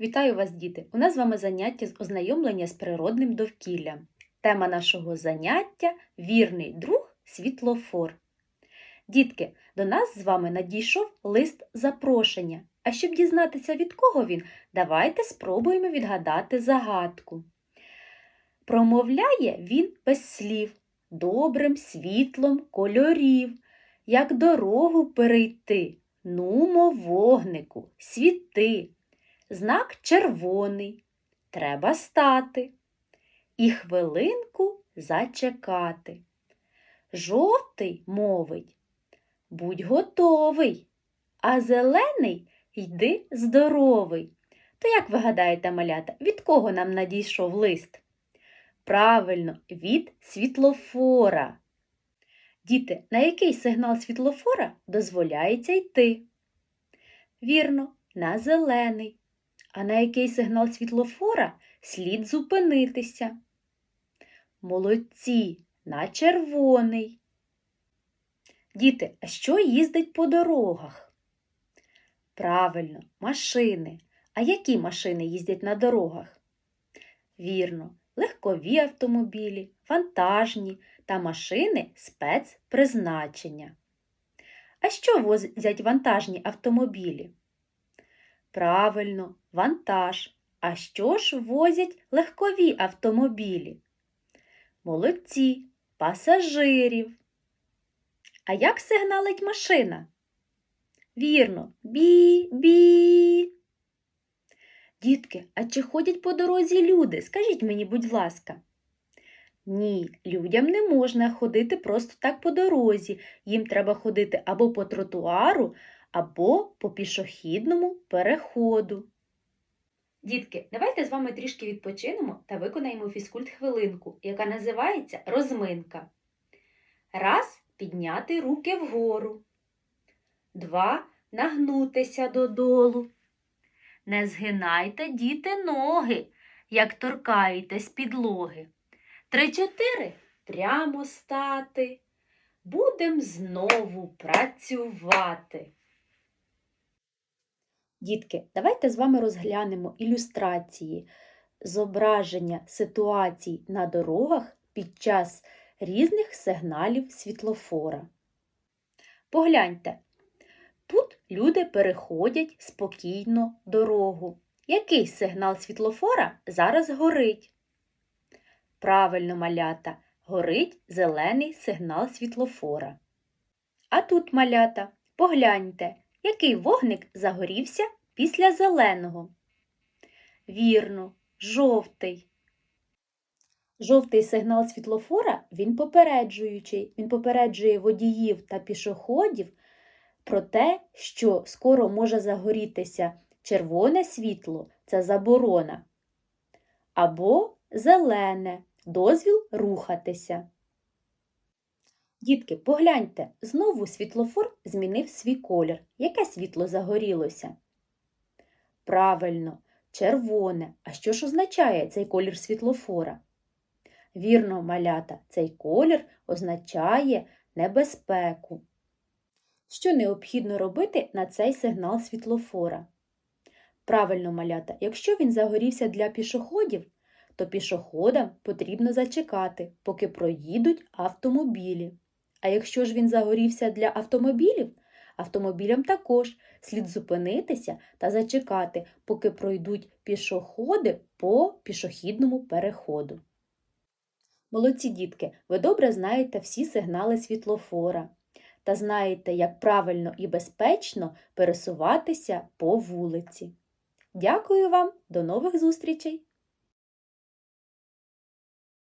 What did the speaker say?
Вітаю вас, діти! У нас з вами заняття з ознайомлення з природним довкіллям. Тема нашого заняття вірний друг світлофор. Дітки, до нас з вами надійшов лист запрошення. А щоб дізнатися, від кого він, давайте спробуємо відгадати загадку. Промовляє він без слів, добрим світлом кольорів, як дорогу перейти. Нумо вогнику, світи. Знак червоний. Треба стати і хвилинку зачекати. Жовтий мовить, будь готовий, а зелений йди здоровий. То як ви гадаєте, малята, від кого нам надійшов лист? Правильно, від світлофора. Діти, на який сигнал світлофора дозволяється йти? Вірно, на зелений. А на який сигнал світлофора слід зупинитися? Молодці, на червоний. Діти, а що їздить по дорогах? Правильно, машини. А які машини їздять на дорогах? Вірно, легкові автомобілі, вантажні та машини спецпризначення. А що возять вантажні автомобілі? Правильно, вантаж. А що ж возять легкові автомобілі? Молодці, пасажирів. А як сигналить машина? Вірно, бі-бі. Дітки, а чи ходять по дорозі люди? Скажіть мені, будь ласка. Ні, людям не можна ходити просто так по дорозі. Їм треба ходити або по тротуару, або по пішохідному переходу. Дітки, давайте з вами трішки відпочинемо та виконаємо фізкульт хвилинку, яка називається розминка. Раз підняти руки вгору. Два нагнутися додолу. Не згинайте, діти, ноги, як торкаєтесь підлоги. Три-чотири прямо стати. Будем знову працювати. Дітки, давайте з вами розглянемо ілюстрації зображення ситуацій на дорогах під час різних сигналів світлофора. Погляньте, тут люди переходять спокійно дорогу. Який сигнал світлофора зараз горить? Правильно, малята, горить зелений сигнал світлофора. А тут, малята, погляньте, який вогник загорівся після зеленого? Вірно, жовтий. Жовтий сигнал світлофора він попереджуючий. Він попереджує водіїв та пішоходів про те, що скоро може загорітися червоне світло це заборона, або зелене дозвіл рухатися. Дітки, погляньте, знову світлофор змінив свій колір. Яке світло загорілося? Правильно, червоне. А що ж означає цей колір світлофора? Вірно, малята, цей колір означає небезпеку. Що необхідно робити на цей сигнал світлофора? Правильно, малята, якщо він загорівся для пішоходів, то пішоходам потрібно зачекати, поки проїдуть автомобілі. А якщо ж він загорівся для автомобілів, автомобілям також слід зупинитися та зачекати, поки пройдуть пішоходи по пішохідному переходу. Молодці дітки, ви добре знаєте всі сигнали світлофора та знаєте, як правильно і безпечно пересуватися по вулиці. Дякую вам, до нових зустрічей!